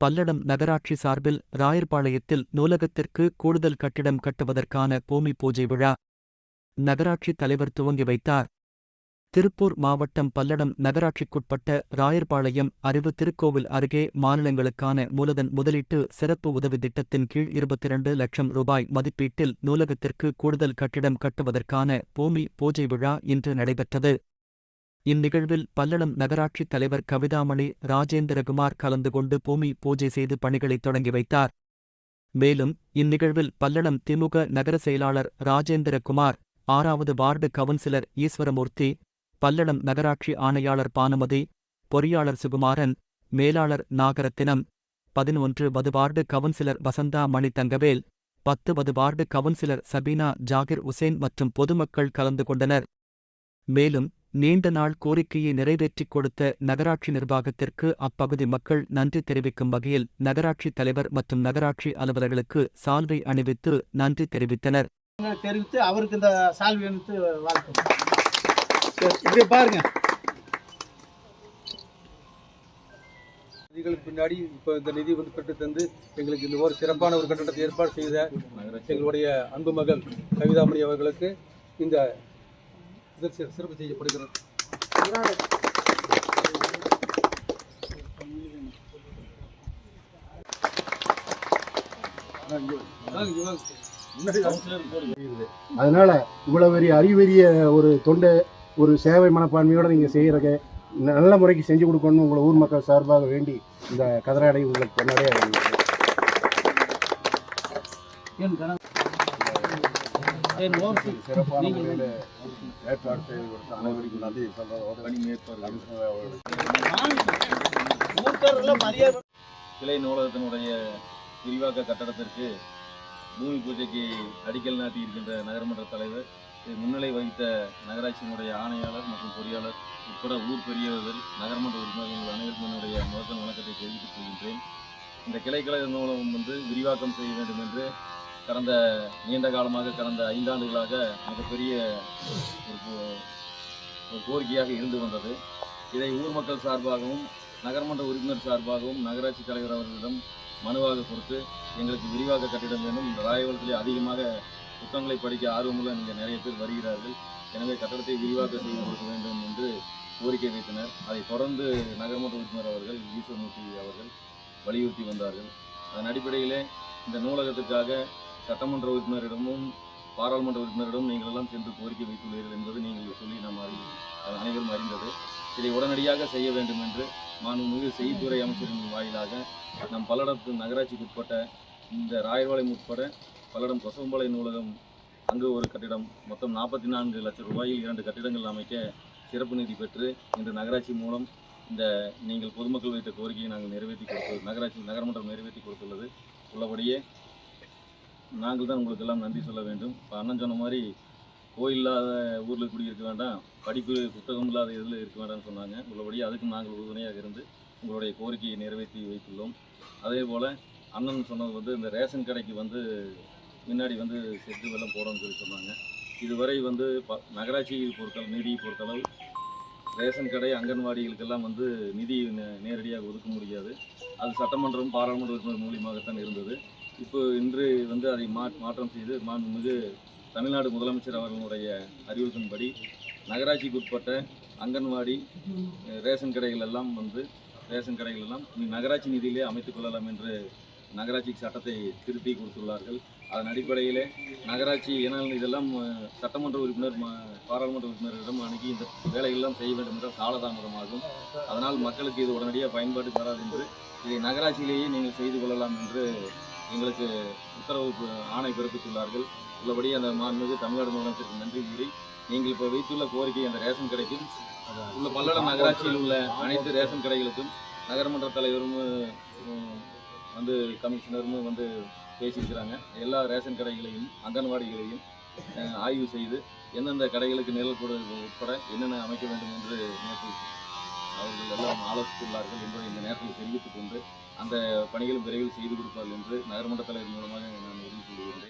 பல்லடம் நகராட்சி சார்பில் ராயர்பாளையத்தில் நூலகத்திற்கு கூடுதல் கட்டிடம் கட்டுவதற்கான பூமி பூஜை விழா நகராட்சி தலைவர் துவங்கி வைத்தார். திருப்பூர் மாவட்டம் பல்லடம் நகராட்சிக்குட்பட்ட ராயர்பாளையம் அறிவு திருக்கோவில் அருகே மாநிலங்களுக்கான மூலதன் முதலீட்டு சிறப்பு உதவி திட்டத்தின் கீழ் இருபத்திரண்டு லட்சம் ரூபாய் மதிப்பீட்டில் நூலகத்திற்கு கூடுதல் கட்டிடம் கட்டுவதற்கான பூமி பூஜை விழா இன்று நடைபெற்றது. இந்நிகழ்வில் பல்லடம் நகராட்சித் தலைவர் கவிதாமணி ராஜேந்திரகுமார் கலந்து கொண்டு பூமி பூஜை செய்து பணிகளை தொடங்கி வைத்தார். மேலும் இந்நிகழ்வில் பல்லடம் திமுக நகர செயலாளர் ராஜேந்திரகுமார் ஆறாவது வார்டு கவுன்சிலர் ஈஸ்வரமூர்த்தி பல்லடம் நகராட்சி ஆணையாளர் பானுமதி பொறியாளர் சுகுமாரன் மேலாளர் நாகரத்தினம் பதினொன்று வது வார்டு கவுன்சிலர் வசந்தா மணி தங்கவேல் பத்து வது வார்டு கவுன்சிலர் சபீனா ஜாகிர் உசேன் மற்றும் பொதுமக்கள் கலந்து கொண்டனர். மேலும் நீண்ட நாள் கோரிக்கையை நிறைவேற்றிக் கொடுத்த நகராட்சி நிர்வாகத்திற்கு அப்பகுதி மக்கள் நன்றி தெரிவிக்கும் வகையில் நகராட்சி தலைவர் மற்றும் நகராட்சி அலுவலர்களுக்கு சால்வை அணிவித்து நன்றி தெரிவித்தனர். தெரிவித்து அவருக்கு இந்த சால்வி அணிவித்து வாழ்த்து பாருங்க. நிதிகளுக்கு பின்னாடி இப்போ இந்த நிதி வந்து பெற்று தந்து எங்களுக்கு இந்த ஒரு சிறப்பான ஒரு கட்டடத்தை ஏற்பாடு செய்த எங்களுடைய அன்பு மகள் கவிதாமணி அவர்களுக்கு இந்த சிறப்பு செய்யப்படுகிறது. அதனால இவ்வளவு பெரிய அறிவெறிய ஒரு தொண்டை ஒரு சேவை மனப்பான்மையோட நீங்க செய்யறத நல்ல முறைக்கு செஞ்சு கொடுக்கணும்னு உங்களை ஊர் மக்கள் சார்பாக வேண்டி இந்த கதராடை உங்களுக்கு நிறைய என் சிறப்பான நீங்க முறையில் ஏற்பாடு செய்து கொடுத்த அனைவருக்கும் நன்றி. சொல்றதோடு மூத்தர்கள் மரியாதை கிளை நூலகத்தினுடைய விரிவாக்க கட்டடத்திற்கு பூமி பூஜைக்கு அடிக்கல் நாட்டி இருக்கின்ற நகரமன்ற தலைவர் முன்னிலை வகித்த நகராட்சியினுடைய ஆணையாளர் மற்றும் பொறியாளர் உட்பட ஊர் பெரியவர்கள் நகரமன்ற உறுப்பினர்கள் அனைவருக்கும் என்னுடைய முதல் வணக்கத்தை தெரிவித்துக் கொள்கின்றேன். இந்த கிளைக்கழக நூலகம் வந்து விரிவாக்கம் செய்ய வேண்டும் என்று கடந்த நீண்ட காலமாக கடந்த ஐந்தாண்டுகளாக மிகப்பெரிய ஒரு ஒரு கோரிக்கையாக இருந்து வந்தது. இதை ஊர் மக்கள் சார்பாகவும் நகரமன்ற உறுப்பினர் சார்பாகவும் நகராட்சி தலைவர் அவர்களிடம் மனுவாக கொடுத்து எங்களுக்கு விரிவாக கட்டிடம் வேண்டும். இந்த ராயவரத்திலே அதிகமாக புத்தகங்களை படிக்க ஆர்வமுள்ள நீங்கள் நிறைய பேர் வருகிறார்கள். எனவே கட்டடத்தை விரிவாக்க செய்து கொடுக்க வேண்டும் என்று கோரிக்கை வைத்தனர். அதை தொடர்ந்து நகரமன்ற உறுப்பினர் அவர்கள் ஈஸ்வரமூர்த்தி அவர்கள் வலியுறுத்தி வந்தார்கள். அதன் அடிப்படையிலே இந்த நூலகத்துக்காக சட்டமன்ற உறுப்பினரிடமும் பாராளுமன்ற உறுப்பினரிடம் நீங்கள் எல்லாம் சென்று கோரிக்கை வைத்துள்ளீர்கள் என்பது நீங்கள் சொல்லி நாம் அறி அனைவரும் அறிந்தது. இதை உடனடியாக செய்ய வேண்டும் என்று மாண்புமிகு செய்தித்துறை அமைச்சரின் வாயிலாக நம் பல்லடத்து நகராட்சிக்கு உட்பட்ட இந்த ராயர்வாளையம் உட்பட பல்லடம் கொசவம்பாளையம் நூலகம் அங்கு ஒரு கட்டிடம் மொத்தம் நாற்பத்தி நான்கு லட்சம் ரூபாயில் இரண்டு கட்டிடங்கள் அமைக்க சிறப்பு நிதி பெற்று இன்று நகராட்சி மூலம் இந்த நீங்கள் பொதுமக்கள் வைத்த கோரிக்கையை நாங்கள் நிறைவேற்றி கொடுத்து நகராட்சி நகரமன்றம் நிறைவேற்றி கொடுத்துள்ளது. உள்ளபடியே நாங்கள் தான் உங்களுக்கு எல்லாம் நன்றி சொல்ல வேண்டும். இப்போ அண்ணன் சொன்ன மாதிரி கோயில் இல்லாத ஊரில் குடியிருக்க வேண்டாம். படிப்பு புத்தகம் இல்லாத இதில் இருக்க வேண்டாம்னு சொன்னாங்க. உள்ளபடி அதுக்கு நாங்கள் உறுதுணையாக இருந்து உங்களுடைய கோரிக்கையை நிறைவேற்றி வைத்துள்ளோம். அதே போல் அண்ணன் சொன்னது வந்து இந்த ரேஷன் கடைக்கு வந்து முன்னாடி வந்து செட்டு வெள்ளம் போடணும்னு சொல்லி சொன்னாங்க. இதுவரை வந்து ப நகராட்சி பொறுத்தளவு நிதி பொறுத்தளவு ரேஷன் கடை அங்கன்வாடிகளுக்கெல்லாம் வந்து நிதி நே- நேரடியாக ஒதுக்க முடியாது. அது சட்டமன்றம் பாராளுமன்ற உறுப்பினர் மூலியமாகத்தான் இருந்தது. இப்போ இன்று வந்து அதை மா மாற்றம் செய்து மாண்புமிகு தமிழ்நாடு முதலமைச்சர் அவர்களுடைய அறிவுறுத்தின்படி நகராட்சிக்கு உட்பட்ட அங்கன்வாடி ரேஷன் கடைகள் எல்லாம் வந்து ரேஷன் கடைகள் எல்லாம் நகராட்சி நிதியிலே அமைத்துக் கொள்ளலாம் என்று நகராட்சி சட்டத்தை திருத்தி கொடுத்துள்ளார்கள். அதன் அடிப்படையிலே நகராட்சி ஏனால் இதெல்லாம் சட்டமன்ற உறுப்பினர் பாராளுமன்ற உறுப்பினரிடம் அணுகி இந்த வேலைகளெல்லாம் செய்ய வேண்டும் என்ற காலதாமதமாகும். அதனால் மக்களுக்கு இது உடனடியாக பயன்பாடு தராது என்று இதை நகராட்சியிலேயே நீங்கள் செய்து கொள்ளலாம் என்று எங்களுக்கு உத்தரவு ஆணை பிறப்பித்துள்ளார்கள். உள்ளபடி அந்த மாண்புமிகு தமிழ்நாடு முதலமைச்சருக்கு நன்றி கூறி நீங்கள் இப்போ வைத்துள்ள கோரிக்கை அந்த ரேஷன் கடைக்கும் உள்ள பல்லடம் நகராட்சியில் உள்ள அனைத்து ரேஷன் கடைகளுக்கும் நகரமன்ற தலைவரும் வந்து கமிஷனரும் வந்து பேசியிருக்கிறாங்க. எல்லா ரேஷன் கடைகளையும் அங்கன்வாடிகளையும் ஆய்வு செய்து எந்தெந்த கடைகளுக்கு நிழல் கூட உட்பட என்னென்ன அமைக்க வேண்டும் என்று நேற்று அவர்கள் எல்லாம் ஆலோசித்துள்ளார்கள் என்பதை இந்த நேரத்தில் தெரிவித்துக் கொண்டு அந்த பணிகளும் விரைவில் செய்து கொடுப்பார்கள் என்று நகர்மன்ற தலைவர் மூலமாக நான் உறுதி சொல்கிறேன்